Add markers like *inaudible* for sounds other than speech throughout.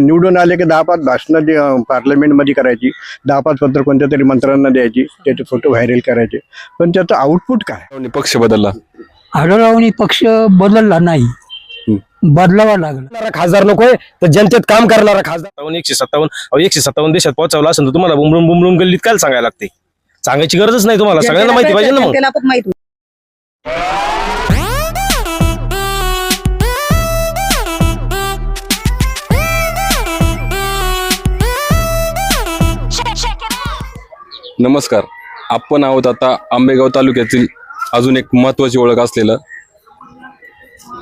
निवडून आले की दहा पाच भाषणं जे पार्लमेंटमध्ये करायची. दहा पाच पत्र कोणत्या तरी मंत्र्यांना द्यायची त्याचे फोटो व्हायरल करायचे. पण त्याचं आउटपुट काय? पक्ष बदलला. आढळरावनी पक्ष बदलला नाही. बदलावा लागला. खासदार नकोय तर जनतेत काम करणारा खासदार. एकशे सत्तावन्न एकशे सत्तावन्न देशात पोहोचवला असेल तर तुम्हाला बुमरुम बुमरुम गल्लीत काय सांगायला लागते? सांगायची गरजच नाही तुम्हाला. सगळ्यांना माहिती पाहिजे ना मग. नमस्कार. आपण आहोत आता आंबेगाव तालुक्यातील अजून एक महत्त्वाची ओळख असलेलं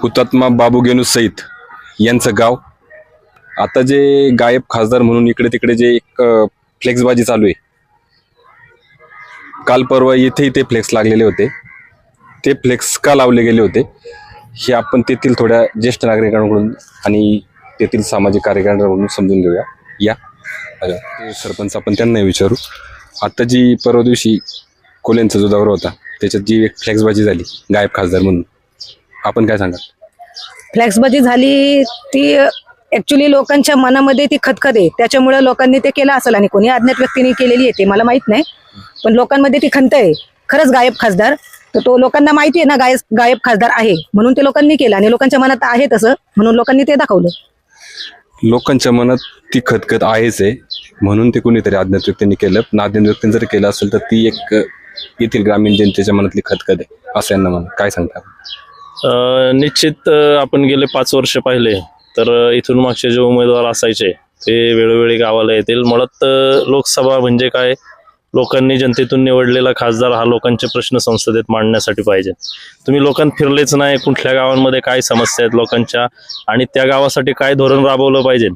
हुतात्मा बाबू गेनू सईद यांचं गाव. आता जे गायब खासदार म्हणून इकडे तिकडे जे एक फ्लेक्सबाजी चालू आहे काल परवा येथेही ते फ्लेक्स लागलेले होते. ते फ्लेक्स का लावले गेले होते हे आपण तेथील थोड्या ज्येष्ठ नागरिकांकडून आणि तेथील सामाजिक कार्यकर्त्यांकडून समजून घेऊया. या. सरपंच आपण त्यांना विचारू. आता जी परवा दिवशी कोल्यांचा जो दौरा होता त्याच्यात जी एक फ्लॅक्सबाजी झाली गायब खासदार म्हणून. आपण काय सांगा फ्लॅक्सबाजी झाली ती ऍक्च्युली लोकांच्या मनामध्ये ती खतखत आहे. त्याच्यामुळे लोकांनी ते केलं असेल आणि कोणी अज्ञात व्यक्तीने केलेली आहे ते मला माहीत नाही. पण लोकांमध्ये ती खंत आहे. खरंच गायब खासदार. तर तो लोकांना माहिती आहे ना गायब गायब खासदार आहे. म्हणून ते लोकांनी केलं आणि लोकांच्या मनात आहे तसं. म्हणून लोकांनी ते दाखवलं. लोकांच्या मनात ती खतखत आहेच आहे. म्हणून ते कुणीतरी अज्ञात व्यक्तींनी केलं. पण अज्ञात व्यक्तीने जर केलं असेल तर ती एक येथील ग्रामीण जनतेच्या मनातली खतखत आहे असं यांना म्हणा. काय सांगता निश्चित आपण गेले पाच वर्ष पाहिले तर इथून मागचे जे उमेदवार असायचे ते वेळोवेळी गावाला येतील. मुळात लोकसभा म्हणजे काय? लोकांनी जनतेतून निवडलेला खासदार हा लोकांचे प्रश्न संसदेत मांडण्यासाठी पाहिजे. तुम्ही लोकांत फिरलेच नाही कुठल्या गावांमध्ये काय समस्या आहेत लोकांच्या आणि त्या गावासाठी काय धोरण राबवलं पाहिजे?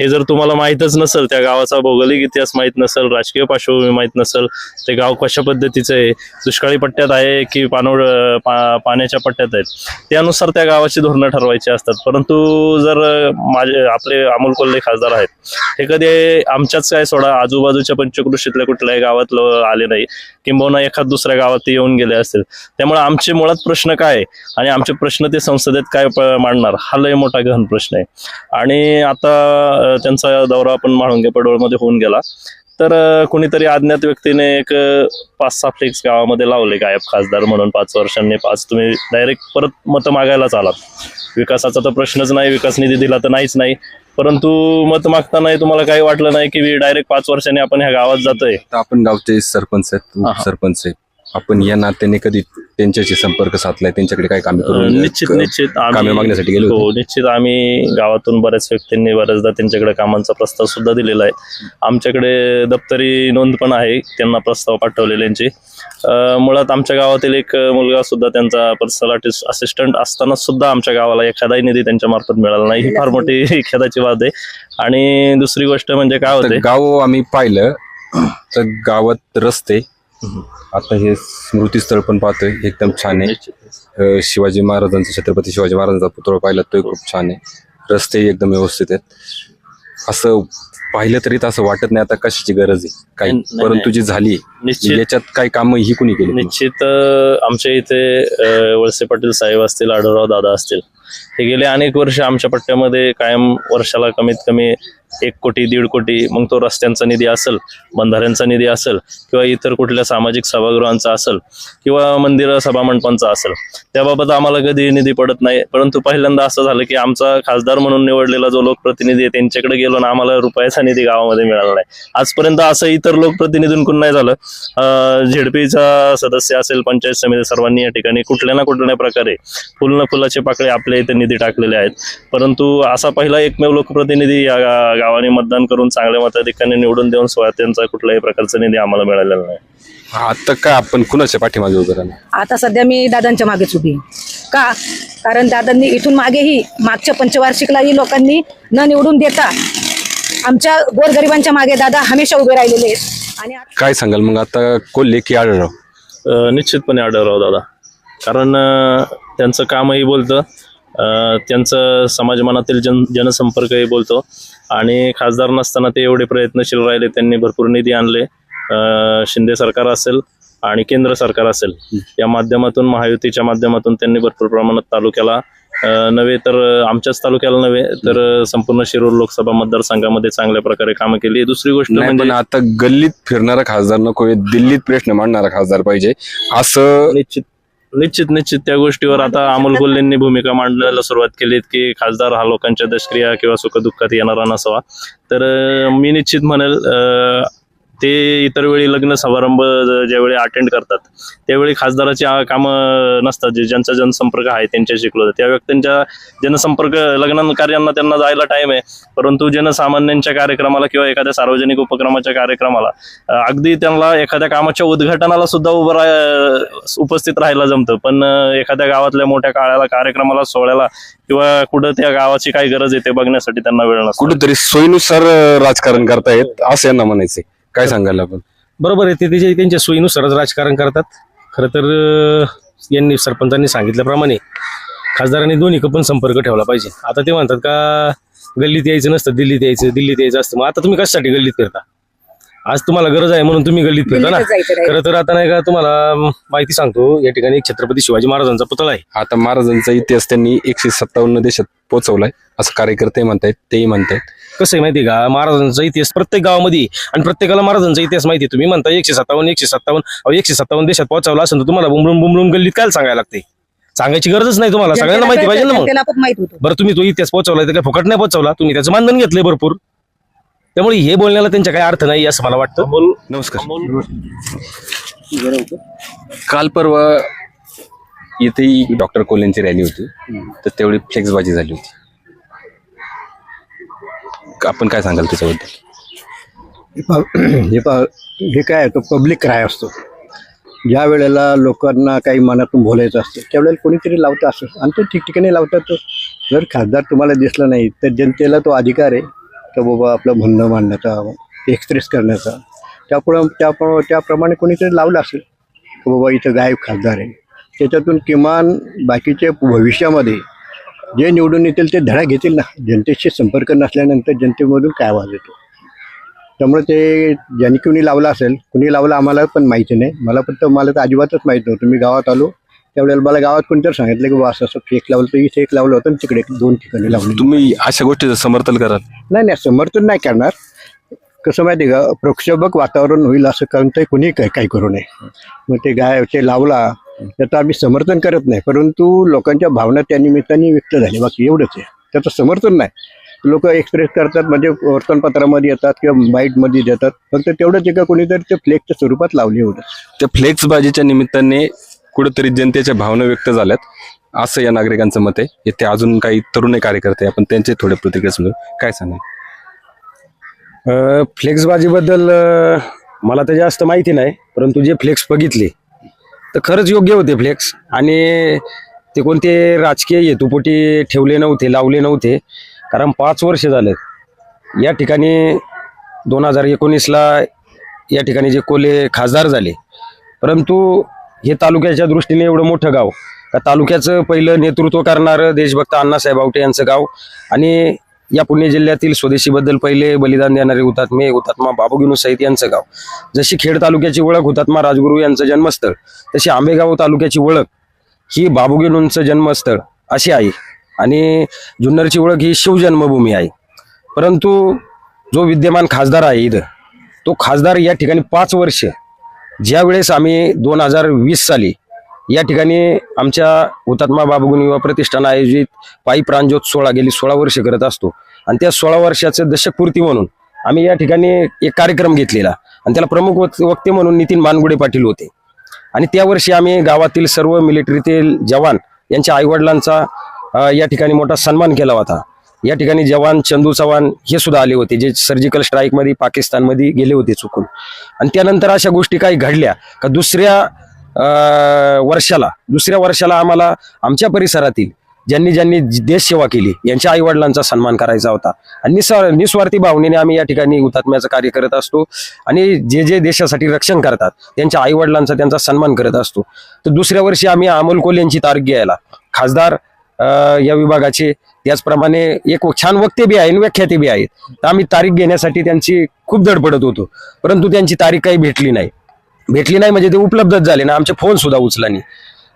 हे जर तुम्हाला माहीतच नसेल त्या गावाचा भौगोलिक इतिहास माहीत नसेल राजकीय पार्श्वभूमी माहीत नसेल ते गाव कशा पद्धतीचं आहे दुष्काळी पट्ट्यात आहे की पानोड पा, पाण्याच्या पट्ट्यात आहेत त्यानुसार त्या गावाची धोरणं ठरवायची असतात. परंतु जर माझे आपले अमोल कोल्हे खासदार आहेत हे कधी आमच्याच काय सोडा आजूबाजूच्या पंचकृषीतल्या कुठल्याही गावात गावात आले नाही. किंबहुना एखाद दुसऱ्या गावात ते येऊन गेले असतील. त्यामुळे आमचे मुळात प्रश्न काय आहे? आणि आमचे प्रश्न ते संसदेत काय मांडणार? हा लय मोठा गहन प्रश्न आहे. आणि आता त्यांचा दौरा आपण म्हाळुंगे पडवळमध्ये होऊन गेला. तर कुणीतरी अज्ञात व्यक्तीने एक पाच सहा फ्लेक्स गावामध्ये लावले गायब खासदार म्हणून पाच वर्षांनी. पाच तुम्ही डायरेक्ट परत मतं मागायलाच आलात. विकासाचा तर प्रश्नच नाही विकास निधी दिला तर नाहीच नाही. परंतु मत मागताना तुम्हाला काही वाटलं नाही की डायरेक्ट पाच वर्षांनी आपण ह्या गावात जातोय आपण गावचे सरपंच आहेत. सरपंच आहे आपण या नात्याने कधी त्यांच्याशी संपर्क साधलाय? त्यांच्याकडे काय कामे अ, करून निश्चित निश्चित. कामे मागण्यासाठी गेले हो होते निश्चित. आम्ही गावातून बऱ्याच व्यक्तींनी बऱ्याचदा त्यांच्याकडे कामांचा प्रस्ताव सुद्धा दिलेला आहे. आमच्याकडे दप्तरी नोंद पण आहे. त्यांना प्रस्ताव पाठवलेल्यांची अ, मुळात आमच्या गावातील एक मुलगा सुद्धा त्यांचा पर्सनल असिस्टंट असताना सुद्धा आमच्या गावाला एखादाही निधी त्यांच्या मार्फत मिळाला नाही. ही फार मोठी *laughs* खेदाची बाब आहे. आणि दुसरी गोष्ट म्हणजे काय होते? गाव आम्ही पाहिलं तर गावात रस्ते आता हे स्मृतीस्थळ पण पाहतोय एकदम छान आहे. शिवाजी महाराजांचा छत्रपती शिवाजी महाराजांचा पुतळा पाहिला तो खूप छान आहे. रस्ते एकदम व्यवस्थित आहेत. असं पाहिलं तरी असं वाटत नाही आता कशाची गरज आहे. काही. परंतु जी झाली निश्चित. याच्यात काही कामं ही कुणी केली? निश्चित आमच्या इथे वळसे पाटील साहेब असतील आढळराव दादा असतील हे गेले अनेक वर्ष आमच्या पट्ट्यामध्ये कायम वर्षाला कमीत कमी एक कोटी दीड कोटी मग तो रस्त्यांचा निधी असेल बंधाऱ्यांचा निधी असेल किंवा इतर कुठल्या सामाजिक सभागृहांचा असेल किंवा मंदिर सभामंडपांचा असेल त्याबाबत आम्हाला कधी निधी पडत नाही. परंतु पहिल्यांदा असं झालं की आमचा खासदार म्हणून निवडलेला जो लोकप्रतिनिधी आहे त्यांच्याकडे गेलो ना आम्हाला रुपयाचा निधी गावामध्ये मिळाला नाही. आजपर्यंत असं इतर लोकप्रतिनिधींकडून नाही झालं. झेडपीचा सदस्य असेल पंचायत समिती सर्वांनी या ठिकाणी कुठल्या ना कुठल्या प्रकारे फुल न फुलाचे पाकळे आपले इथे निधी टाकलेले आहेत. परंतु असा पहिला एकमेव लोकप्रतिनिधी या गावाने मतदान करून चांगल्या मताधिकाने निवडून देऊन स्वतः त्यांचा कुठल्याही प्रकारचा निधी आम्हाला मिळालेला नाही. आता काय आपण कुणाच्या पाठीमागे उभं राहणार? आता सध्या मी दादांच्या मागेच उभी आहे. का? कारण दादांनी इथून मागेही मागच्या पंचवार्षिकलाही लोकांनी न निवडून देता आमच्या गोरगरिबांच्या मागे दादा हमेशा उभे राहिलेले आहेत. आणि आता- काय सांगाल मग आता कोल्हे की आढळराव? अ, निश्चितपणे आढळराव दादा. कारण अ, त्यांचं कामही बोलतं. त्यांचं समाजमनातील जन जनसंपर्कही बोलतो. आणि खासदार नसताना ते एवढे प्रयत्नशील राहिले त्यांनी भरपूर निधी आणले. शिंदे सरकार असेल आणि केंद्र सरकार असेल या माध्यमातून महायुतीच्या माध्यमातून त्यांनी भरपूर प्रमाणात तालुक्याला नव्हे तर आमच्याच तालुक्याला नव्हे तर संपूर्ण शिरूर लोकसभा मतदारसंघामध्ये चांगल्या प्रकारे कामं केली. दुसरी गोष्ट म्हणजे आता गल्लीत फिरणारा खासदार नको दिल्लीत प्रश्न मांडणारा खासदार पाहिजे असं निश्चित. निश्चित निश्चित. त्या गोष्टीवर आता अमोल कोल्हेंनी भूमिका मांडायला सुरुवात केली की खासदार हा लोकांच्या दशक्रिया किंवा सुखदुःखात येणारा नसावा. तर मी निश्चित म्हणेल ते इतर वेळी लग्न समारंभ ज्यावेळी अटेंड करतात त्यावेळी खासदाराची कामं नसतात. जे ज्यांचा जनसंपर्क आहे त्यांच्याशी क्लोज त्या व्यक्तींच्या जनसंपर्क लग्न कार्यांना त्यांना जायला टाइम आहे. परंतु जनसामान्यांच्या कार्यक्रमाला किंवा एखाद्या सार्वजनिक उपक्रमाच्या कार्यक्रमाला अगदी त्यांना एखाद्या कामाच्या उद्घाटनाला सुद्धा उभं राह उपस्थित राहायला जमतं. पण एखाद्या गावातल्या मोठ्या काळाला कार्यक्रमाला सोहळ्याला किंवा कुठं त्या गावाची काय गरज आहे ते बघण्यासाठी त्यांना वेळ नसतो. कुठेतरी सोयीनुसार राजकारण करतायत असं यांना म्हणायचे काय सांगायला आपण? बरोबर आहे ते त्याच्या त्यांच्या सोयीनुसारच राजकारण करतात. खरं तर यांनी सरपंचांनी सांगितल्याप्रमाणे खासदारांनी दोन्ही पण संपर्क ठेवला पाहिजे. आता ते म्हणतात का गल्लीत यायचं नसतं दिल्लीत यायचं दिल्लीत यायचं असतं. मग आता तुम्ही कशासाठी गल्लीत फिरता? आज तुम्हाला गरज आहे म्हणून तुम्ही गल्लीत फिरता ना. खरं तर आता नाही का तुम्हाला माहिती सांगतो या ठिकाणी एक छत्रपती शिवाजी महाराजांचा पुतळा आहे. आता महाराजांचा इतिहास त्यांनी एकशे सत्तावन्न देशात पोहोचवलाय. असं कार्यकर्ते म्हणतायत तेही म्हणतायत. कसं आहे माहिती आहे का? महाराजांचा इतिहास प्रत्येक गावामध्ये आणि प्रत्येकाला महाराजांचा इतिहास माहिती. तुम्ही म्हणता एकशे सत्तावन्न एकशे सत्तावन्न. अहो, एकशे सत्तावन्न देशात पोहोचवला असेल तर तुम्हाला बुमरून बुमरून गल्लीत काय सांगायला लागते? सांगायची गरजच नाही तुम्हाला. सगळ्यांना माहिती पाहिजे ना मग. त्याला पण माहीत होतं. बरं तुम्ही तो इतिहास पोहोचवला तर काय फुकट नाही पोहोचवला. तुम्ही त्याचं मानधन घेतलंय भरपूर. त्यामुळे हे बोलण्याला त्यांच्या काही अर्थ नाही असं मला वाटतं. नमस्कार. काल परवा इथेही डॉक्टर कोल्हेंची रॅली होती. तर तेवढी फ्लेक्सबाजी झाली होती. आपण काय सांगाल त्याच्याबद्दल? हे पहा- *clears throat* हे हे काय तो पब्लिक क्राय असतो. ज्या वेळेला लोकांना काही मनातून बोलायचं असतं त्यावेळेला कोणीतरी लावतं असं. आणि ते ठिकठिकाणी लावतात जर खासदार तुम्हाला दिसला नाही तर जनतेला तो अधिकार आहे तर बाबा आपलं म्हणणं मांडण्याचा एक्सप्रेस करण्याचा. त्यापुढं त्या त्याप्रमाणे कोणीतरी लावलं असेल की बाबा इथं गायब खासदार आहे. त्याच्यातून किमान बाकीचे भविष्यामध्ये जे निवडून येतील ते धडा घेतील ना. जनतेशी संपर्क नसल्यानंतर जनतेमधून काय आवाज येतो? त्यामुळे ते ज्यांनी कुणी लावलं असेल कुणी लावलं आम्हाला पण माहिती नाही. मला फक्त मला तर अजिबातच माहीत नव्हतं. मी गावात आलो त्यावेळेला मला गावात कोणतरी सांगितलं की बा असं असं फेक लावलं तर इथे एक लावलं होतं तिकडे दोन ठिकाणी लावलं तुम्ही अशा गोष्टीचं समर्थन कराल? नाही नाही समर्थन नाही करणार. कसं माहिती आहे का? प्रक्षोभक वातावरण होईल असं कोणतंही कुणी काही काही करू नये. मग ते गाय ते लावला त्याचं आम्ही समर्थन करत नाही परंतु लोकांच्या भावना त्या निमित्ताने व्यक्त झाल्या. बाकी एवढंच आहे. त्याचं समर्थन नाही. लोक एक्सप्रेस करतात म्हणजे वर्तमानपत्रामध्ये येतात किंवा बाईटमध्ये देतात. फक्त तेवढंच आहे का कोणीतरी ते फ्लेक्सच्या स्वरूपात लावली एवढंच त्या फ्लेक्सबाजीच्या निमित्ताने कुठेतरी जनतेच्या भावना व्यक्त झाल्यात. असं या नागरिकांचं मत आहे. इथे अजून काही तरुण कार्यकर्ते आपण त्यांचे थोडे प्रतिक्रिया समजू काय सांगाल? अ, फ्लेक्सबाजीबद्दल मला तर जास्त माहिती नाही परंतु जे फ्लेक्स बघितले तर खरंच योग्य होते फ्लेक्स आणि ते कोणते राजकीय हेतुपोटी ठेवले नव्हते लावले नव्हते कारण पाच वर्ष झालेत. या ठिकाणी दोन हजार एकोणीसला या ठिकाणी जे कोले खासदार झाले. परंतु हे तालुक्याच्या दृष्टीने एवढं मोठं गाव का तालुक्याचं पहिलं नेतृत्व करणारं देशभक्त अण्णासाहेब आवटे यांचं गाव आणि या पुणे जिल्ह्यातील स्वदेशीबद्दल पहिले बलिदान देणारे हुतात्मे हुतात्मा बाबूगिनू सहित यांचं गाव. जशी खेड तालुक्याची ओळख हुतात्मा राजगुरू यांचं जन्मस्थळ तशी आंबेगाव तालुक्याची ओळख ही बाबूगिनूंचं जन्मस्थळ अशी आहे. आणि जुन्नरची ओळख ही शिवजन्मभूमी आहे. परंतु जो विद्यमान खासदार आहे इथं तो खासदार या ठिकाणी पाच वर्ष ज्यावेळेस आम्ही दोन हजार वीस साली या ठिकाणी आमच्या हुतात्मा बाबुगुण युवा प्रतिष्ठान आयोजित पायी प्राणज्योत सोहळा गेली सोळा वर्ष करत असतो. आणि त्या सोळा वर्षाचं दशकपूर्ती म्हणून आम्ही या ठिकाणी एक कार्यक्रम घेतलेला. आणि त्याला प्रमुख वक्ते म्हणून नितीन मानगुडे पाटील होते. आणि त्या वर्षी आम्ही गावातील सर्व मिलिटरीतील जवान यांच्या आईवडिलांचा या ठिकाणी मोठा सन्मान केला होता. या ठिकाणी जवान चंदू चव्हाण हे सुद्धा आले होते जे सर्जिकल स्ट्राईकमध्ये पाकिस्तानमध्ये गेले होते चुकून. आणि त्यानंतर अशा गोष्टी काही घडल्या का दुसऱ्या वर्षाला दुसऱ्या वर्षाला आम्हाला आमच्या परिसरातील ज्यांनी ज्यांनी देशसेवा केली यांच्या आईवडिलांचा सन्मान करायचा होता. आणि निस्वार निस्वार्थी भावनेने आम्ही या ठिकाणी हुतात्म्याचं कार्य करत असतो आणि जे जे देशासाठी रक्षण करतात त्यांच्या आईवडिलांचा त्यांचा सन्मान करत असतो. तर दुसऱ्या वर्षी आम्ही अमोल कोल यांची तारीख घ्यायला. खासदार या विभागाचे त्याचप्रमाणे एक छान वक्ते बी आहे आणि व्याख्याते बी आहेत. तर आम्ही तारीख घेण्यासाठी त्यांची खूप धडपडत होतो. परंतु त्यांची तारीख काही भेटली नाही. भेटली नाही म्हणजे ते उपलब्धच झाले ना आमचे फोन सुद्धा उचला नाही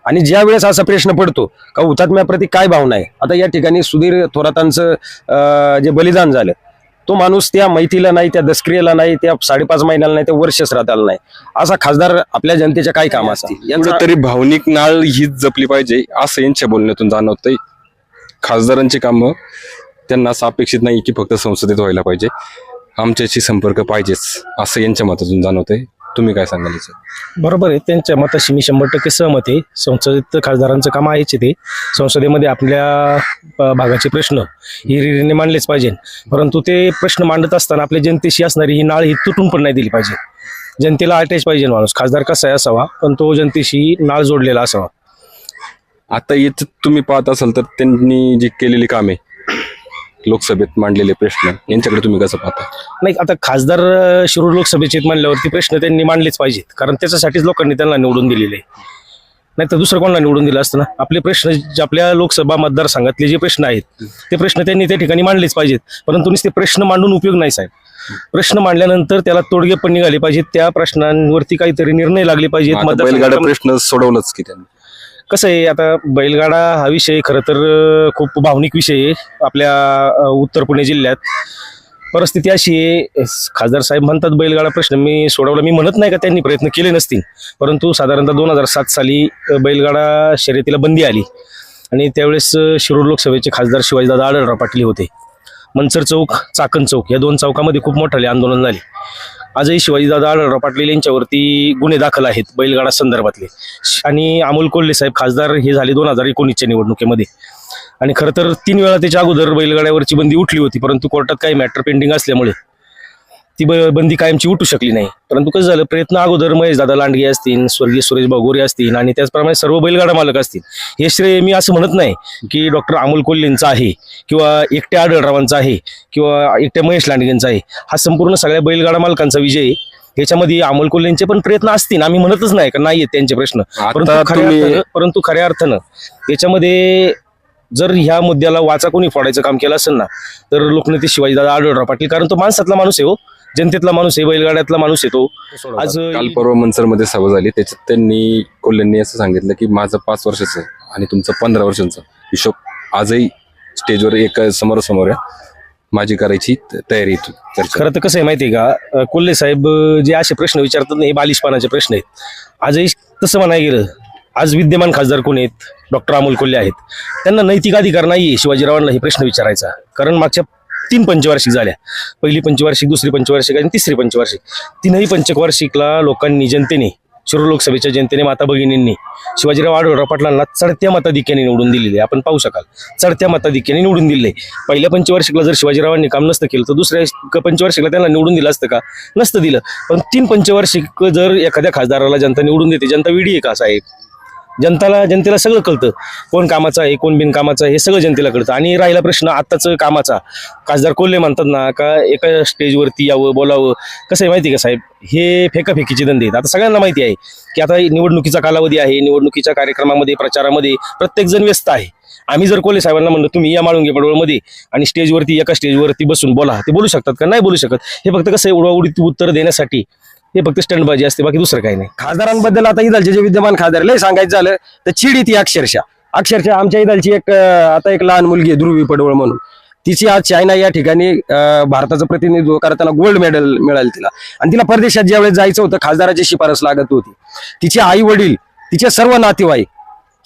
आणि ज्या वेळेस असा प्रश्न पडतो का हुतात्म्याप्रती काय भावना आहे? आता या ठिकाणी सुधीर थोरातांचं जे बलिदान झालं तो माणूस त्या मैतीला नाही त्या दसक्रियेला नाही त्या साडेपाच महिन्याला नाही त्या वर्ष श्राद्धाला नाही. असा खासदार आपल्या जनतेच्या काय काम असतील यांचा कुठेतरी भावनिक नाळ हीच जपली पाहिजे असं यांच्या बोलण्यातून जाणवतंय. खासदारांची कामं त्यांना असं अपेक्षित नाही की फक्त संसदेत व्हायला पाहिजे. आमच्याशी संपर्क पाहिजेच असं यांच्या मतातून जाणवतंय. तुम्ही काय सांगाल याचं? बरोबर आहे. त्यांच्या मताशी मी शंभर टक्के सहमत आहे. संसदेत खासदारांचं काम आहेच आहे ते संसदेमध्ये आपल्या अ, भागाचे प्रश्न हिरिरीने मांडलेच पाहिजे. परंतु ते प्रश्न मांडत असताना आपल्या जनतेशी असणारी ही नाळ ही तुटून पण नाही दिली पाहिजे. जनतेला अटॅच पाहिजे माणूस. खासदार कसा आहे असावा पण तो जनतेशी नाळ जोडलेला असावा. आता येत तुम्ही पाहत असाल तर त्यांनी जी केलेली कामे लोकसभेत मांडलेले प्रश्न यांच्याकडे तुम्ही कसं पाहता? नाही आता खासदार शिरूर लोकसभेचे आहेत म्हणल्यावरती प्रश्न त्यांनी मांडलेच पाहिजेत. कारण त्याच्यासाठीच लोकांनी त्यांना निवडून दिलेले नाही तर दुसरं कोणाला निवडून दिलं असतं ना? आपले प्रश्न जे आपल्या लोकसभा मतदारसंघातले जे प्रश्न आहेत ते प्रश्न त्यांनी त्या ठिकाणी मांडलेच पाहिजेत. परंतु नुसते प्रश्न मांडून उपयोग नाही साहेब. प्रश्न मांडल्यानंतर त्याला तोडगे पण निघाले पाहिजेत. त्या प्रश्नांवरती काहीतरी निर्णय लागले पाहिजेत. मतदारसंघात- प्रश्न सोडवलंच की त्यांनी. कसं आहे आता बैलगाडा हा विषय खरं तर खूप भावनिक विषय आहे आपल्या उत्तर पुणे जिल्ह्यात. परिस्थिती अशी आहे खासदार साहेब म्हणतात बैलगाडा प्रश्न मी सोडवला. मी म्हणत नाही का त्यांनी प्रयत्न केले नसतील परंतु साधारणतः दोन हजार सात साली बैलगाडा शर्यतीला बंदी आली. आणि त्यावेळेस शिरूर लोकसभेचे खासदार शिवाजीदादा आढळराव पाटील होते. मनसर चौक चाकण चौक या दोन चौकामध्ये खूप मोठाले आंदोलन झाले. आजही शिवाजीदादा आढळराव पाटील यांच्यावरती गुन्हे दाखल आहेत बैलगाडा संदर्भातले. आणि अमोल कोल्हे साहेब खासदार हे झाले दोन हजार एकोणीसच्या निवडणुकीमध्ये. आणि खरं तर तीन वेळा त्याच्या अगोदर बैलगाड्यावरची बंदी उठली होती परंतु कोर्टात काही मॅटर पेंडिंग असल्यामुळे ती बंदी कायमची उठू शकली नाही. परंतु कसं झालं प्रयत्न अगोदर महेश दादा लांडगे असतील स्वर्गीय सुरेश बागोरे असतील आणि त्याचप्रमाणे सर्व बैलगाडा मालक असतील. हे श्रेय मी असं म्हणत नाही की डॉक्टर अमोल कोल्हेंचं आहे किंवा एकट्या आढळरावांचा आहे किंवा एकट्या महेश लांडगेंचा आहे. हा संपूर्ण सगळ्या बैलगाडा मालकांचा विजय आहे. याच्यामध्ये अमोल कोल्हेंचे पण प्रयत्न असतील आम्ही म्हणतच नाही का नाही आहेत त्यांचे प्रश्न. परंतु खऱ्या अर्थानं परंतु खऱ्या अर्थानं याच्यामध्ये जर ह्या मुद्द्याला वाचा कोणी फोडायचं काम केलं असेल ना तर लोकनेते शिवाजीदादा आढळराव पाटील कारण तो माणसातला माणूस आहे हो. जनतेतला माणूस आहे बैलगाड्यातला माणूस आहे तो. आज काल परवा मनसरमध्ये सभा झाली. त्याच्यात त्यांनी कोल्ह्यांनी असं सांगितलं की माझं पाच वर्षाचं आणि तुमचं पंधरा वर्षांचं. हिशोब आजही स्टेजवर एक समोरासमोर आहे. माझी करायची तयारी खरं तर कसं आहे माहिती आहे का? कोल्हे साहेब जे असे प्रश्न विचारतात ना हे बालिशपणाचे प्रश्न आहेत. आजही तसं म्हणायला गेलं आज विद्यमान खासदार कोण आहेत? डॉक्टर अमोल कोल्हे आहेत. त्यांना नैतिक अधिकार नाही शिवाजीरावांना हे प्रश्न विचारायचा. कारण मागच्या तीन पंचवार्षिक झाल्या. पहिली पंचवार्षिक दुसरी पंचवार्षिक आणि तिसरी पंचवार्षिक. तीनही पंचवार्षिकला लोकांनी जनतेने शिरूर लोकसभेच्या जनतेने माता भगिनींनी शिवाजीराव आढळराव पाटलांना चढत्या मताधिक्याने निवडून दिलेले आपण पाहू शकाल. चढत्या मताधिक्याने निवडून दिले पहिल्या पंचवार्षिकला जर शिवाजीरावांनी काम नसतं केलं तर दुसऱ्या पंचवार्षिकला त्यांना निवडून दिलं असतं का? नसतं दिलं. पण तीन पंचवार्षिक जर एखाद्या खासदाराला जनता निवडून देते जनता विडी आहे का साहेब? जनताला जनतेला सगळं कळतं. कोण कामाचं आहे कोण बिनकामाचं आहे हे सगळं जनतेला कळतं. आणि राहिला प्रश्न आत्ताचं कामाचा. खासदार कोल्हे म्हणतात ना का एका स्टेजवरती यावं बोलावं. कसं आहे माहिती आहे का साहेब? हे फेकाफेकीचे धंदे आहेत. आता सगळ्यांना माहिती आहे की आता निवडणुकीचा कालावधी आहे निवडणुकीच्या कार्यक्रमामध्ये प्रचारामध्ये प्रत्येकजण व्यस्त आहे. आम्ही जर कोल्हे साहेबांना म्हणलं तुम्ही या माळुंगे पडवळमध्ये आणि स्टेजवरती एका स्टेजवरती बसून बोला. ते बोलू शकतात का? नाही बोलू शकत. हे फक्त कसं आहे उडवाउडीत उत्तर देण्यासाठी हे फक्त स्टंटबाजी असते बाकी दुसरं काही नाही. खासदारांबद्दल आता इदालचे जे विद्यमान खासदार लय सांगायचं झालं तर चिडी ती अक्षरशः. अक्षरशः आमच्या इथलची एक आता एक लहान मुलगी आहे ध्रुवी पडवळ म्हणून. तिची आज चायना या ठिकाणी भारताचं प्रतिनिधित्व करताना गोल्ड मेडल मिळालं तिला. आणि तिला परदेशात ज्यावेळेस जायचं होतं खासदाराची शिफारस लागत होती. तिचे आई वडील तिचे सर्व नातेवाईक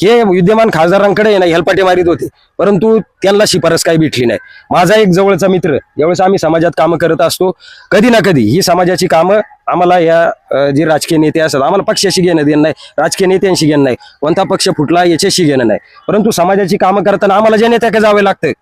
हे विद्यमान खासदारांकडे ना हेलपाटे मारित होते. परंतु त्यांना शिफारस काही भेटली नाही. माझा एक जवळचा मित्र यावेळेस आम्ही समाजात कामं करत असतो कधी ना कधी ही समाजाची कामं आम्हाला या जे राजकीय नेते असतात आम्हाला पक्षाशी घेणं देणं नाही राजकीय नेत्यांशी घेणं नाही कोणता पक्ष फुटला याच्याशी घेणं नाही. परंतु समाजाची कामं करताना आम्हाला ज्या नेत्याकडे जावे लागतं?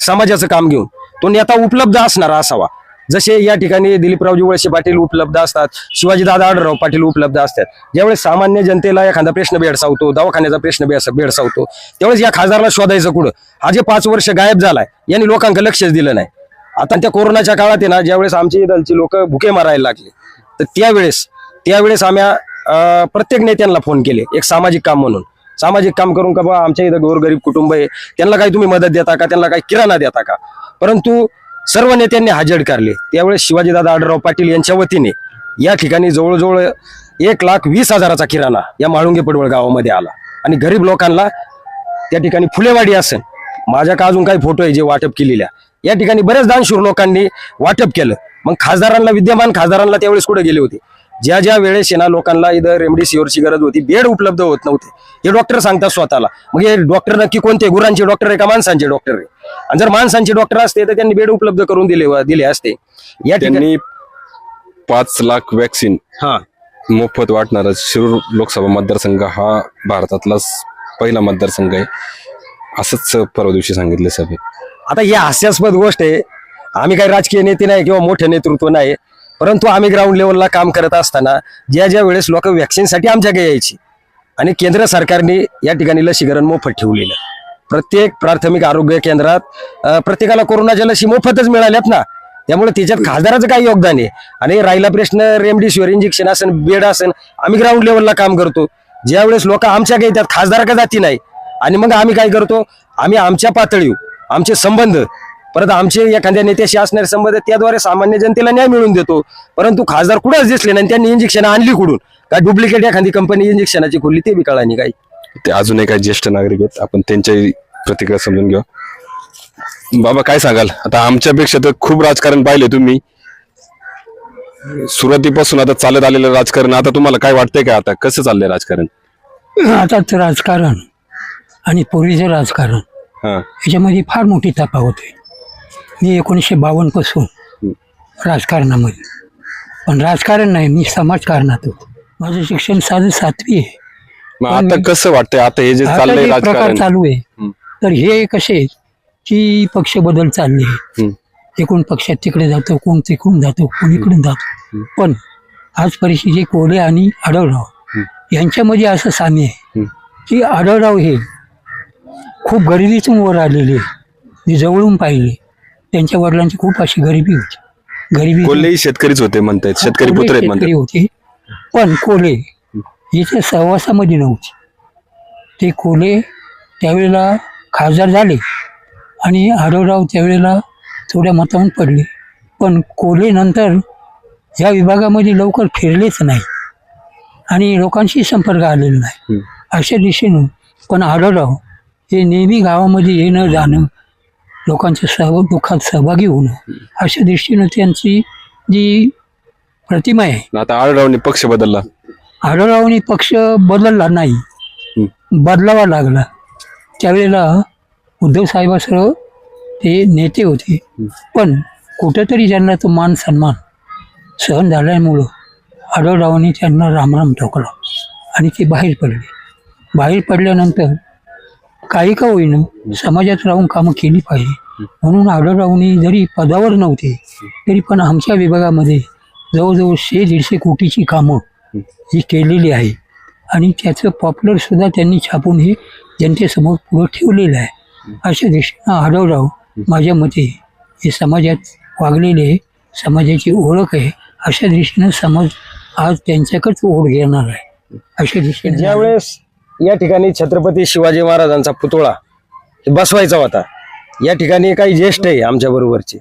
समाजाचं काम घेऊन. तो नेता उपलब्ध असणारा असावा. जसे या ठिकाणी दिलीपरावजी वळसे पाटील उपलब्ध असतात शिवाजीदादा आडराव पाटील उपलब्ध असतात ज्यावेळेस सामान्य जनतेला एखादा प्रश्न भेडसावतो दवाखान्याचा प्रश्न भेडसावतो त्यावेळेस या खासदाराला शोधायचं कुठं? हा जे पाच वर्ष गायब झालाय यांनी लोकांक लक्षच दिलं नाही. आता त्या कोरोनाच्या काळात आहे ना ज्यावेळेस आमची दलची लोक भुके मारायला लागले तर त्यावेळेस त्यावेळेस आम्ही प्रत्येक नेत्यांना फोन केले एक सामाजिक काम म्हणून. सामाजिक काम करून का बा आमच्या इथं गोरगरीब कुटुंब आहे त्यांना काही तुम्ही मदत देता का त्यांना काही किराणा देता का? परंतु सर्व नेत्यांनी हजर काढले त्यावेळेस शिवाजीदादा आढळराव पाटील यांच्या वतीने या ठिकाणी जवळजवळ एक लाख वीस हजाराचा किराणा या माळुंगे पडवळ गावामध्ये आला. आणि गरीब लोकांना त्या ठिकाणी फुलेवाडी असेल. माझ्या का अजून काही फोटो आहे जे वाटप केलेल्या. या ठिकाणी बरेच दानशूर लोकांनी वाटप केलं. मग खासदारांना विद्यमान खासदारांना त्यावेळेस कुठे गेले होते? ज्या ज्या वेळेस ना लोकांना इथं रेमडेसिवीरची गरज होती बेड उपलब्ध होत नव्हते. हे डॉक्टर सांगतात स्वतःला. मग हे डॉक्टर नक्की कोणते? गुरांचे डॉक्टर आहे का माणसांचे डॉक्टर आहे? आणि जर माणसांचे डॉक्टर असते तर त्यांनी बेड उपलब्ध करून दिले दिले असते. या ठिकाणी त्यांनी पाच लाख वॅक्सिन हा. मोफत वाटणारा शिरूर लोकसभा मतदारसंघ हा भारतातला पहिला मतदारसंघ आहे. असंच परवा दिवशी सांगितले सभेत आता ही हास्यास्पद गोष्ट आहे. आम्ही काही राजकीय नेते नाही किंवा मोठे नेतृत्व नाही. परंतु आम्ही ग्राउंड लेवलला काम करत असताना ज्या ज्या वेळेस लोक व्हॅक्सिनसाठी आमच्याकडे यायची आणि केंद्र सरकारने या ठिकाणी लसीकरण मोफत ठेवलेलं. प्रत्येक प्राथमिक आरोग्य केंद्रात प्रत्येकाला कोरोनाच्या लसी मोफतच मिळाल्यात ना. त्यामुळे त्याच्यात खासदाराचं काही योगदान आहे. आणि राहिला प्रश्न रेमडेसिवीर इंजेक्शन असेल बेड असेल आम्ही ग्राउंड लेवलला काम करतो. ज्या वेळेस लोक आमच्याकडे येतात खासदार का जाती नाही. आणि मग आम्ही काय करतो? आम्ही आमच्या पातळीवर आमचे संबंध परत आमचे एखाद्या नेत्याशी असणारे संबंध त्याद्वारे सामान्य जनतेला न्याय मिळवून देतो. परंतु खासदार कुठंच दिसले नाही आणि त्यांनी इंजेक्शन आणली कुठून? का डुप्लिकेट एखादी कंपनी इंजेक्शनाची खोलली ते बी कळा नाही काही. ते अजूनही काही ज्येष्ठ नागरिक आहेत आपण त्यांच्याही प्रतिक्रिया समजून घेऊ. बाबा काय सांगाल? आता आमच्यापेक्षा तर खूप राजकारण पाहिले तुम्ही. सुरुवातीपासून आता चालत आलेलं राजकारण आता तुम्हाला काय वाटतंय का आता? कसं चाललंय राजकारण? आताचं राजकारण आणि पूर्वीचं राजकारण हा. याच्यामध्ये फार मोठी तफावत आहे. मी एकोणीसशे बावन्नपासून राजकारणामध्ये. पण राजकारण नाही मी समाजकारणात होतो. माझं शिक्षण साधं सातवी आहे. मग आता कसं वाटतंय? आता हे जे आता चाललंय जे प्रकार राजकारण. चालू आहे. तर हे कसे की पक्ष बदल चालले हम्म. एकूण पक्षात तिकडे जातो कोण तिकडून जातो कोण इकडून जातो. पण आज परिस्थिती कोले आणि आढळराव यांच्यामध्ये असं साम्य आहे. की आढळराव हे खूप गरिबीतून वर आलेले मी जवळून पाहिले. त्यांच्या वडिलांची खूप अशी गरिबी होती. गरिबी कोल्हेही शेतकरीच होते म्हणतायत. शेतकरी पुत्र आहेत शेतकरी म्हणतात. होते. पण कोले याच्या सहवासामध्ये नव्हते. ते कोले त्यावेळेला खासदार झाले आणि आढळराव त्यावेळेला थोड्या मतावून पडले. पण कोले नंतर या विभागामध्ये लवकर फिरलेच नाही आणि लोकांशी संपर्क आलेला नाही. हम्म. अशा दिशेनं पण आढळराव हे नेहमी गावामध्ये येणं जाणं लोकांच्या सह दुःखात सहभागी होणं. अशा दृष्टीनं त्यांची जी प्रतिमा आहे. आता आळरावनी पक्ष बदलला. आढळरावनी पक्ष बदलला नाही. बदलावा लागला. त्यावेळेला उद्धव साहेबासह ते नेते होते. पण कुठंतरी त्यांना तो मान सन्मान सहन झाल्यामुळं आढळरावांनी त्यांना रामराम ठोकला आणि ते बाहेर पडले. बाहेर पडल्यानंतर काही का होईना समाजात राहून कामं केली पाहिजे. म्हणून आढळरावनी जरी पदावर नव्हते तरी पण आमच्या विभागामध्ये जवळजवळ शे दीडशे कोटीची कामं ही केलेली आहे. आणि त्याचं पॉप्युलर सुद्धा त्यांनी छापून हे जनतेसमोर पुढं ठेवलेलं आहे. अशा दृष्टीनं आढळराव माझ्या मते हे समाजात वागलेले आहे समाजाची ओळख आहे अशा दृष्टीनं समाज आज त्यांच्याकडेच ओढ घेणार आहे. अशा दृष्टीने ज्यावेळेस या ठिकाणी छत्रपती शिवाजी महाराजांचा पुतळा हे बसवायचा होता. या ठिकाणी काही ज्येष्ठ आहे आमच्या बरोबरचे.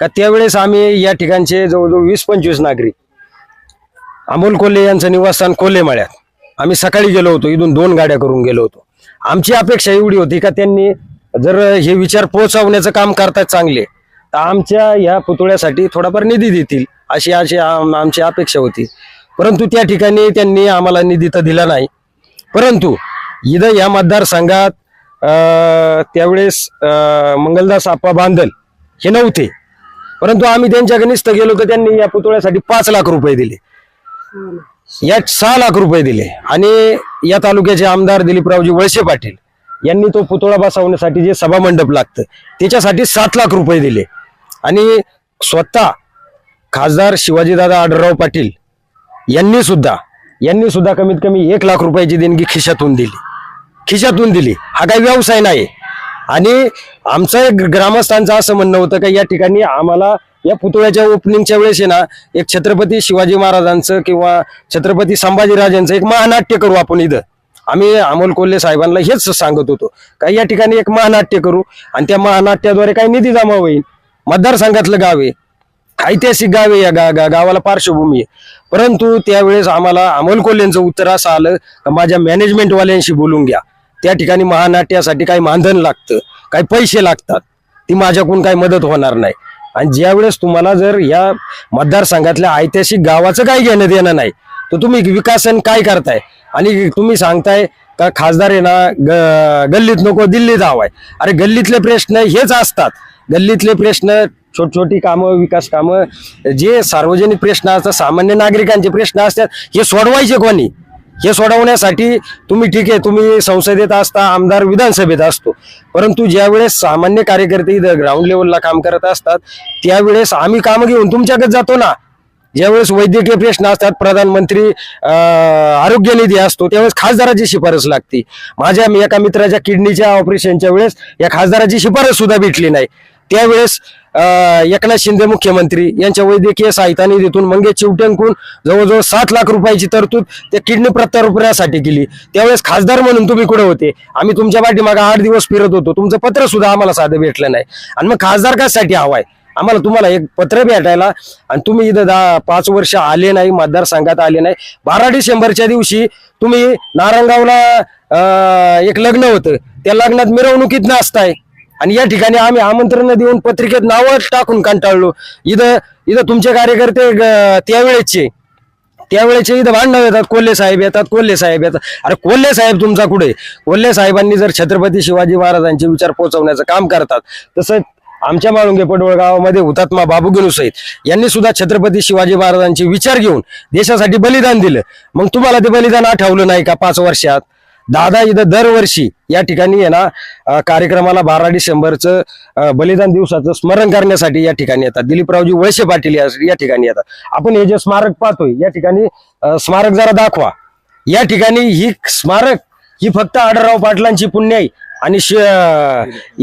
का त्यावेळेस आम्ही या ठिकाणचे जवळजवळ वीस पंचवीस नागरिक. अमोल कोल्हे यांचं निवासस्थान कोल्हे माळ्यात आम्ही सकाळी गेलो होतो इथून दोन गाड्या करून गेलो होतो. आमची अपेक्षा एवढी होती का त्यांनी जर हे विचार पोहोचवण्याचं काम करतात चांगले तर आमच्या ह्या पुतळ्यासाठी थोडाफार निधी देतील अशी अशी आम- आमची अपेक्षा होती. परंतु त्या ठिकाणी त्यांनी आम्हाला निधी तर दिला नाही. परंतु इथं या मतदारसंघात त्यावेळेस मंगलदास आप्पा बांधल हे नव्हते. परंतु आम्ही त्यांच्या नुसतं गेलो तर त्यांनी या पुतळ्यासाठी पाच लाख रुपये दिले. या सहा लाख रुपये दिले. आणि या तालुक्याचे आमदार दिलीपरावजी वळसे पाटील यांनी तो पुतळा बसवण्यासाठी जे सभामंडप लागतं त्याच्यासाठी सात लाख रुपये दिले. आणि स्वतः खासदार शिवाजीदादा आढळराव पाटील यांनी सुद्धा यांनी सुद्धा कमीत कमी एक लाख रुपयाची देणगी खिशातून दिली. खिशातून दिली. हा काही व्यवसाय नाही आणि आमचं एक ग्रामस्थांचं असं म्हणणं होतं का या ठिकाणी आम्हाला या पुतळ्याच्या ओपनिंगच्या वेळेस आहे ना एक छत्रपती शिवाजी महाराजांचं किंवा छत्रपती संभाजीराजांचं एक महानाट्य करू आपण इथं. आम्ही अमोल कोल्हे साहेबांना हेच सांगत होतो का या ठिकाणी एक महानाट्य करू आणि त्या महानाट्याद्वारे काही निधी जमा होईल. मतदारसंघातलं गाव आहे. ऐतिहासिक गाव आहे या गा, गा गावाला पार्श्वभूमी आहे. परंतु त्यावेळेस आम्हाला अमोल कोल्हेंचं उत्तर असं आलं का माझ्या मॅनेजमेंटवाल्यांशी बोलून घ्या. त्या ठिकाणी महानाट्यासाठी काही मानधन लागतं काही पैसे लागतात. ती माझ्याकडून काही मदत होणार नाही. आणि ज्यावेळेस तुम्हाला जर या मतदारसंघातल्या ऐतिहासिक गावाचं काही घेणं देणं नाही तर तुम्ही विकासन काय करताय? आणि तुम्ही सांगताय का खासदार आहे ना ग- गल्लीत नको दिल्लीत हवाय. अरे गल्लीतले प्रश्न हेच असतात. गल्लीतले प्रश्न छोट छोटी कामं विकास कामं जे सार्वजनिक प्रश्न असतात सामान्य नागरिकांचे प्रश्न असतात हे सोडवायचे कोणी? हे सोडवण्यासाठी तुम्ही ठीक आहे तुम्ही संसदेत असता आमदार विधानसभेत असतो. परंतु ज्यावेळेस सामान्य कार्यकर्ते इथं ग्राउंड लेवलला काम करत असतात त्यावेळेस आम्ही कामं घेऊन तुमच्याकडे जातो ना. ज्यावेळेस वैद्यकीय प्रश्न असतात प्रधानमंत्री आरोग्य निधी असतो त्यावेळेस खासदाराची शिफारस लागते. माझ्या एका मित्राच्या किडनीच्या ऑपरेशनच्या वेळेस या खासदाराची शिफारस सुद्धा भेटली नाही. त्यावेळेस एकनाथ शिंदे मुख्यमंत्री यांच्या वैद्यकीय सहायता निधीतून मंगेश चिवटेंकून जवळजवळ सात लाख रुपयाची तरतूद त्या किडनी प्रत्यारोपणासाठी केली. त्यावेळेस खासदार म्हणून तुम्ही कुठे होते? आम्ही तुमच्या पाठीमागे आठ दिवस फिरत होतो. तुमचं पत्र सुद्धा आम्हाला साधं भेटलं नाही. आणि मग खासदार कशासाठी हवाय आम्हाला तुम्हाला एक पत्र भेटायला आणि तुम्ही इथं दहा पाच वर्ष आले नाही मतदारसंघात आले नाही. बारा डिसेंबरच्या दिवशी तुम्ही नारंगावला एक लग्न होतं. त्या लग्नात मिरवणुकीत नसताय आणि या ठिकाणी आम्ही आमंत्रण देऊन पत्रिकेत नावं टाकून कंटाळलो. इथं इथं तुमचे कार्यकर्ते ग- त्यावेळेसचे त्यावेळेचे इथं भांडणं येतात. कोल्हे साहेब येतात कोल्हे साहेब येतात. अरे कोल्हे साहेब तुमचा कुठे? कोल्हे साहेबांनी जर छत्रपती शिवाजी महाराजांचे विचार पोहोचवण्याचं काम करतात तसं आमच्या माळुंगे पडवळ गावामध्ये हुतात्मा बाबू सहित यांनी सुद्धा छत्रपती शिवाजी महाराजांचे विचार घेऊन देशासाठी बलिदान दिलं. मग तुम्हाला ते बलिदान आठवलं नाही का पाच वर्षात? दादा इथं दरवर्षी या ठिकाणी आहे ना कार्यक्रमाला बारा डिसेंबरचं बलिदान दिवसाचं स्मरण करण्यासाठी या ठिकाणी येतात. दिलीपरावजी वळसे पाटील या ठिकाणी येतात. आपण हे जे स्मारक पाहतोय या ठिकाणी स्मारक जरा दाखवा. या ठिकाणी ही स्मारक ही फक्त आडरराव पाटलांची पुण्य आहे आणि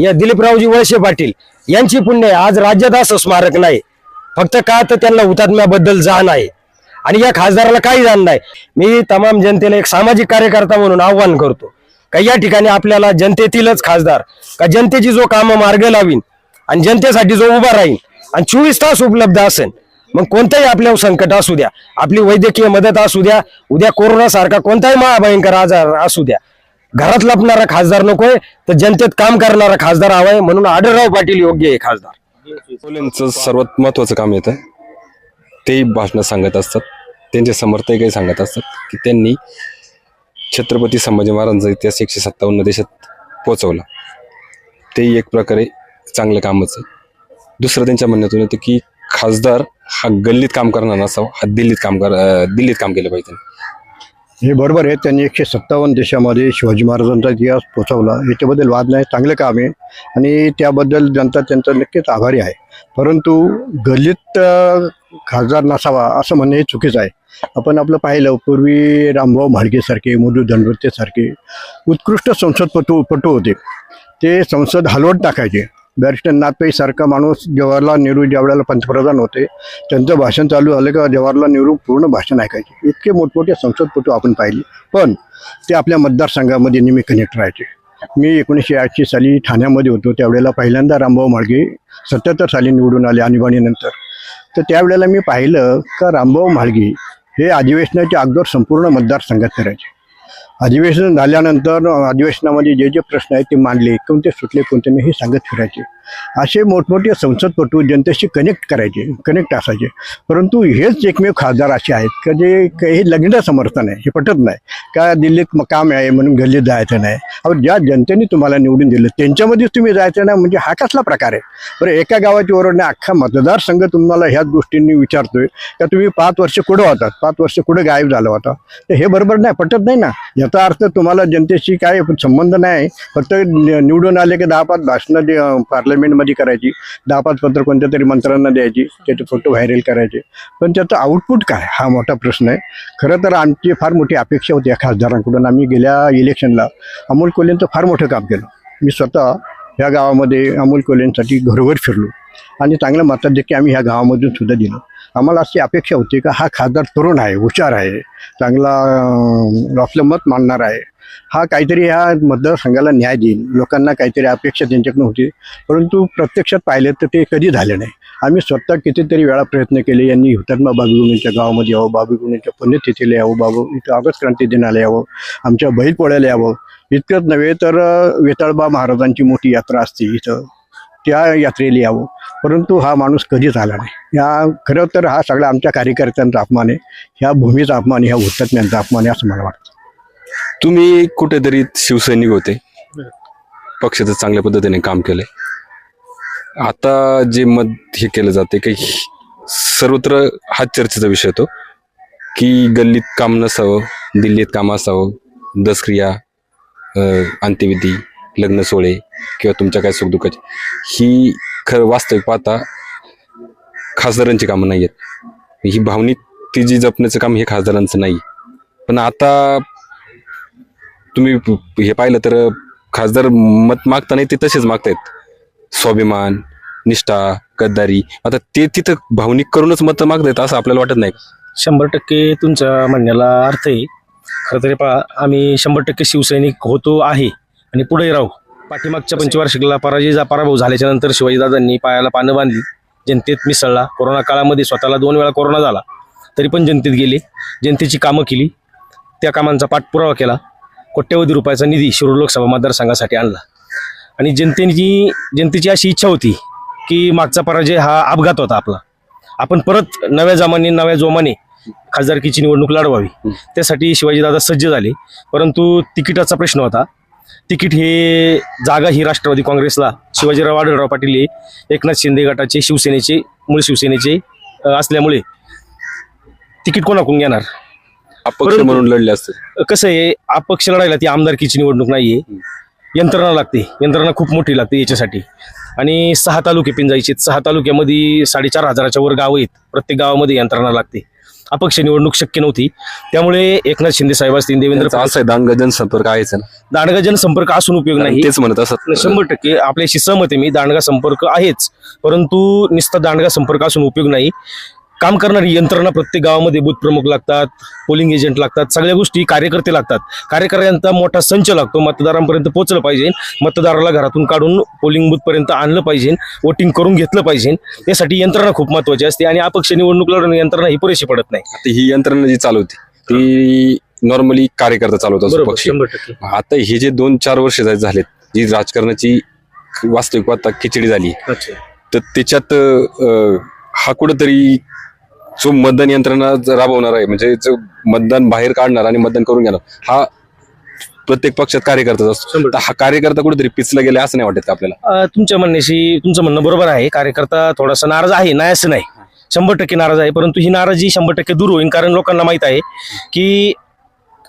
या दिलीपरावजी वळसे पाटील यांची पुण्य आहे. आज राज्यात असं स्मारक नाही. फक्त का तर त्यांना हुतात्म्याबद्दल जाण आहे. आणि या खासदाराला काही जाण नाही. मी तमाम जनतेला एक सामाजिक कार्यकर्ता म्हणून आव्हान करतो. का या ठिकाणी आपल्याला जनतेतीलच खासदार का जनतेची जो कामं मार्ग लावीन आणि जनतेसाठी जो उभा राहील आणि चोवीस तास उपलब्ध असेल मग कोणताही आपल्यावर संकट असू द्या आपली वैद्यकीय मदत असू द्या उद्या कोरोना सारखा कोणताही महाभयंकर आजार असू द्या. घरात लपणारा खासदार नकोय तर जनतेत काम करणारा खासदार हवाय म्हणून आढळराव पाटील योग्य आहे खासदार. सर्वात महत्वाचं काम येतं तेही भाषणं सांगत असतात. त्यांचे समर्थकही सांगत असतात की त्यांनी छत्रपती संभाजी महाराजांचा इतिहास एकशे सत्तावन्न देशात पोचवला तेही एक प्रकारे चांगलं कामच आहे. दुसरं त्यांच्या म्हणण्यातून येतं की खासदार हा गल्लीत काम करणार नसावा हा दिल्लीत काम कर दिल्लीत काम केलं पाहिजे हे बरोबर आहे. त्यांनी एकशे सत्तावन्न देशामध्ये शिवाजी महाराजांचा इतिहास पोचवला याच्याबद्दल वाद नाही. चांगलं काम आहे. आणि त्याबद्दल जनता त्यांचा नक्कीच आभारी आहे. परंतु गल्लीत खासदार नसावा असं म्हणणं हे चुकीचं आहे. आपण आपलं पाहिलं पूर्वी रामभाऊ म्हाळगेसारखे मधु धनवतेसारखे उत्कृष्ट संसदपटू पटू होते. ते संसद हलवत टाकायचे. बॅरिस्टर नाथपेईसारखा माणूस जवाहरलाल नेहरू ज्या वेळेला पंतप्रधान होते त्यांचं भाषण चालू झालं का जवाहरलाल नेहरू पूर्ण भाषण ऐकायचे. इतके मोठमोठे संसदपटू आपण पाहिले. पण ते आपल्या मतदारसंघामध्ये नेहमी कनेक्ट राहायचे. मी एकोणीसशे ऐंशी साली ठाण्यामध्ये होतो. त्यावेळेला पहिल्यांदा रामभाऊ म्हाळगे सत्याहत्तर साली निवडून आले आणीबाणीनंतर तर त्यावेळेला मी पाहिलं का रामभाऊ म्हाळगी हे अधिवेशनाच्या अगोदर संपूर्ण मतदारसंघात करायचे अधिवेशन झाल्यानंतर अधिवेशनामध्ये जे जे प्रश्न आहेत ते मांडले कोणते सुटले कोणते नाही हे सांगत फिरायचे. असे मोठमोठे संसदपटू जनतेशी कनेक्ट करायचे कनेक्ट असायचे. परंतु हेच एकमेव खासदार असे आहेत का जे काही लग्न समर्थन आहे हे पटत नाही. का दिल्लीत काम आहे म्हणून गल्लीत जायचं नाही. अहो ज्या जनतेने तुम्हाला निवडून दिलं त्यांच्यामध्येच तुम्ही जायचं नाही म्हणजे हा कसला प्रकार आहे? बरं एका गावाची ओरडणे अख्खा मतदारसंघ तुम्हाला ह्याच गोष्टींनी विचारतोय का तुम्ही पाच वर्ष कुठं होतात? पाच वर्ष कुठं गायब झालं होता? तर हे बरोबर नाही पटत नाही ना. याचा अर्थ तुम्हाला जनतेशी काय संबंध नाही फक्त निवडून आले की दहा पाच भाषणं पार्लमेंट पार्लमेंटमध्ये करायची. दहा पाच पत्र कोणत्या तरी मंत्र्यांना द्यायची. त्याचे फोटो व्हायरल करायचे. पण त्याचं आउटपुट काय? हा मोठा प्रश्न आहे. खरं तर आमची फार मोठी अपेक्षा होती या खासदारांकडून. आम्ही गेल्या इलेक्शनला अमोल कोलेंचं फार मोठं काम केलं. मी स्वतः ह्या गावामध्ये अमोल कोलेंसाठी घरोघर फिरलो. आणि चांगलं मताधिक्य आम्ही ह्या गावामधून सुद्धा दिलं. आम्हाला अशी अपेक्षा होती का हा खासदार तरुण आहे हुशार आहे चांगला आपलं मत मानणार आहे. हा काहीतरी ह्या मतदारसंघाला न्याय देईल. लोकांना काहीतरी अपेक्षा त्यांच्याकडून होती. परंतु प्रत्यक्षात पाहिलं तर ते कधी झालं नाही. आम्ही स्वतः कितीतरी वेळा प्रयत्न केले. यांनी हुतात्मा बाबीगुणींच्या गावामध्ये यावं बाबीगुणींच्या पुण्यतिथीला यावं बाबू इथं ऑगस्ट क्रांती दिनाला यावं आमच्या बैलपोळ्याला यावं. इतकंच नव्हे तर वेताळबा महाराजांची मोठी यात्रा असते इथं. त्या यात्रेला यावं. परंतु हा माणूस कधीच आला नाही. या खरं तर हा सगळा आमच्या कार्यकर्त्यांचा अपमान आहे. ह्या भूमीचा अपमान ह्या वृत्तज्ञांचा अपमान आहे असं मला वाटतं. तुम्ही कुठेतरी शिवसैनिक होते. पक्षाचं चांगल्या पद्धतीने काम केलंय. आता जे मत हे केलं जाते की सर्वत्र हा चर्चेचा विषय होतो की गल्लीत काम नसावं दिल्लीत काम असावं दसक्रिया अंत्यविधी लग्न सोहळे किंवा तुमच्या काय सुखदुःखाचे ही खरं वास्तविक पाहता खासदारांची कामं नाही आहेत. ही भावनिक ती जी जपण्याचं काम हे खासदारांचं नाही. पण आता तुम्ही हे पाहिलं तर खासदार मत मागताना ते तसेच मागतायत. स्वाभिमान निष्ठा गद्दारी आता ते तिथं भावनिक करूनच मत मागतायत असं आपल्याला वाटत नाही. शंभर टक्के तुमच्या म्हणण्याला अर्थ आहे. खरं तरी पहा आम्ही शंभर टक्के शिवसैनिक होतो आहे. आणि पुढे राहू. पाठीमागच्या पंचवार्षिकला पराजय जा पराभव झाल्याच्यानंतर शिवाजीदादांनी पायाला पानं बांधली. जनतेत मिसळला. कोरोना काळामध्ये स्वतःला दोन वेळा कोरोना झाला. तरी पण जनतेत गेले. जनतेची कामं केली. त्या कामांचा पाठपुरावा केला. कोट्यवधी रुपयाचा निधी शिरूर लोकसभा मतदारसंघासाठी आणला. आणि जनतेची जनतेची अशी इच्छा होती की मागचा पराजय हा अपघात होता आपला. आपण परत नव्या जमाने नव्या जोमाने खासदारकीची निवडणूक लढवावी. त्यासाठी शिवाजीदादा सज्ज झाले. परंतु तिकिटाचा प्रश्न होता. तिकीट हे जागा ही राष्ट्रवादी काँग्रेसला शिवाजीराव आढळराव पाटील हे एकनाथ शिंदे गटाचे शिवसेनेचे मूळ शिवसेनेचे असल्यामुळे तिकीट कोणाकडून घेणार? अपक्ष परंतु- म्हणून लढले असते. कसं आहे अपक्ष लढायला ती आमदारकीची निवडणूक नाहीये. यंत्रणा लागते. यंत्रणा खूप मोठी लागते याच्यासाठी. आणि सहा तालुके पिंजायचे सहा तालुक्यामध्ये साडेचार हजाराच्या वर गावं आहेत. प्रत्येक गावामध्ये यंत्रणा लागते. अपक्ष निवडणूक शक्य नव्हती. त्यामुळे एकनाथ शिंदे साहेब असतील देवेंद्र असं आहे दांडगा जनसंपर्क आहेच ना. दांडगा जनसंपर्क असून उपयोग नाही. तेच म्हणत असत. शंभर टक्के आपल्याशी सहमत आहे मी. दांडगा संपर्क आहेच. परंतु नुसता दांडगा संपर्क असून उपयोग नाही. काम करणारी यंत्रणा प्रत्येक गावामध्ये बूथ प्रमुख लागतात पोलिंग एजंट लागतात सगळ्या गोष्टी कार्यकर्ते लागतात. कार्यकर्त्यांचा मोठा संच लागतो मतदारांपर्यंत पोहोचलं पाहिजे मतदाराला घरातून काढून पोलिंग बूथ पर्यंत आणलं पाहिजे वोटिंग करून घेतलं पाहिजे. यासाठी यंत्रणा खूप महत्वाची असते आणि अपक्ष निवडणूक लढवणं यंत्रणा ही पुरेशी पडत नाही. आता ही यंत्रणा जी चालवते ती नॉर्मली कार्यकर्ता चालवत असतो आता हे जे दोन चार वर्ष झालेत जी राजकारणाची वास्तविक पाहता खिचडी झाली तर त्याच्यात हा कुठंतरी जो मतदान यंत्रणा राबवणार आहे म्हणजे जो मतदान बाहेर काढणार आणि मतदान करून घेणार हा प्रत्येक पक्षात कार्यकर्ताच असतो. तर हा कार्यकर्ता कुठेतरी पिचला गेला असं नाही वाटत का आपल्याला? तुमच्या म्हणण्याशी तुमचं म्हणणं बरोबर आहे. कार्यकर्ता थोडासा नाराज आहे नाही असं नाही. शंभर टक्के नाराज आहे परंतु ही नाराजी शंभर टक्के दूर होईल कारण लोकांना माहीत आहे की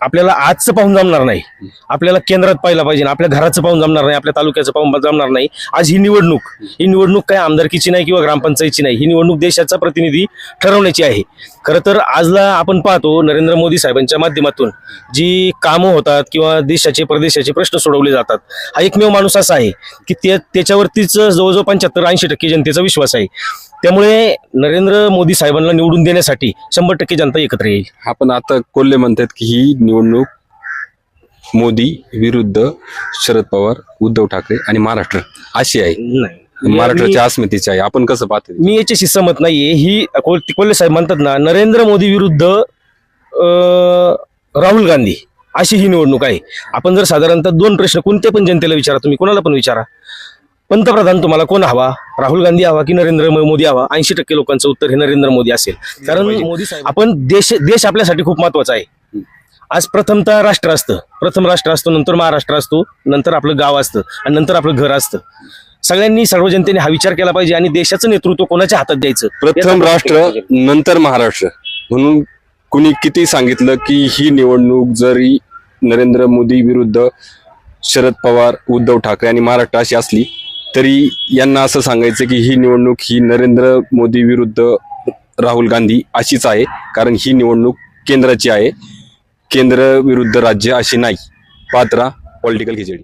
आपल्याला आजचं पाहून जमणार नाही. आपल्याला केंद्रात पाहिलं पाहिजे आपल्या घराचं पाहून जमणार नाही आपल्या तालुक्याचं पाहून जमणार नाही. आज ही निवडणूक ही निवडणूक काय आमदारकीची नाही किंवा ग्रामपंचायतची नाही ही निवडणूक देशाचा प्रतिनिधी ठरवण्याची आहे. खरं तर आजला आपण पाहतो नरेंद्र मोदी साहेबांच्या माध्यमातून जी कामं होतात किंवा देशाचे प्रदेशाचे प्रश्न सोडवले जातात. हा एकमेव माणूस असा आहे की ते त्याच्यावरतीच जवळजवळ पंच्याहत्तर ऐंशी टक्के जनतेचा विश्वास आहे. त्यामुळे नरेंद्र मोदी साहेबांना निवडून देण्यासाठी शंभर टक्के जनता एकत्र येईल. आपण आता कोल्हे म्हणतात की ही निवडणूक मोदी विरुद्ध शरद पवार उद्धव ठाकरे आणि महाराष्ट्र अशी आहे. नाही. महाराष्ट्राच्या अस्मितेची आहे. आपण कसं पाहतो मी याच्याशी सहमत नाहीये. ही कोल- कोल्हे साहेब म्हणतात ना नरेंद्र मोदी विरुद्ध अं, राहुल गांधी अशी ही निवडणूक आहे. आपण जर साधारणतः दोन प्रश्न कोणत्या पण जनतेला विचारा तुम्ही कोणाला पण विचारा. पंतप्रधान तुम्हाला कोण हवा? राहुल गांधी हवा की नरेंद्र मोदी हवा? ऐंशी टक्के लोकांचं उत्तर हे नरेंद्र मोदी असेल. कारण मोदी साहेब. आपण देश देश आपल्यासाठी खूप महत्त्वाचा आहे. आज प्रथमतः राष्ट्र असतं. प्रथम राष्ट्र असतो नंतर महाराष्ट्र असतो नंतर आपलं गाव असतं आणि नंतर आपलं घर असतं. सगळ्यांनी सर्व जनतेने हा विचार केला पाहिजे आणि देशाचं नेतृत्व कोणाच्या हातात द्यायचं? प्रथम राष्ट्र नंतर महाराष्ट्र. म्हणून कुणी किती सांगितलं की ही निवडणूक जरी नरेंद्र मोदी विरुद्ध शरद पवार उद्धव ठाकरे आणि महाराष्ट्र अशी असली तरी यांना असं सांगायचं की ही निवडणूक ही नरेंद्र मोदी विरुद्ध राहुल गांधी अशीच आहे कारण ही निवडणूक केंद्राची आहे. केंद्र विरुद्ध राज्य अशी नाही. पात्रा पॉलिटिकल खिचडी.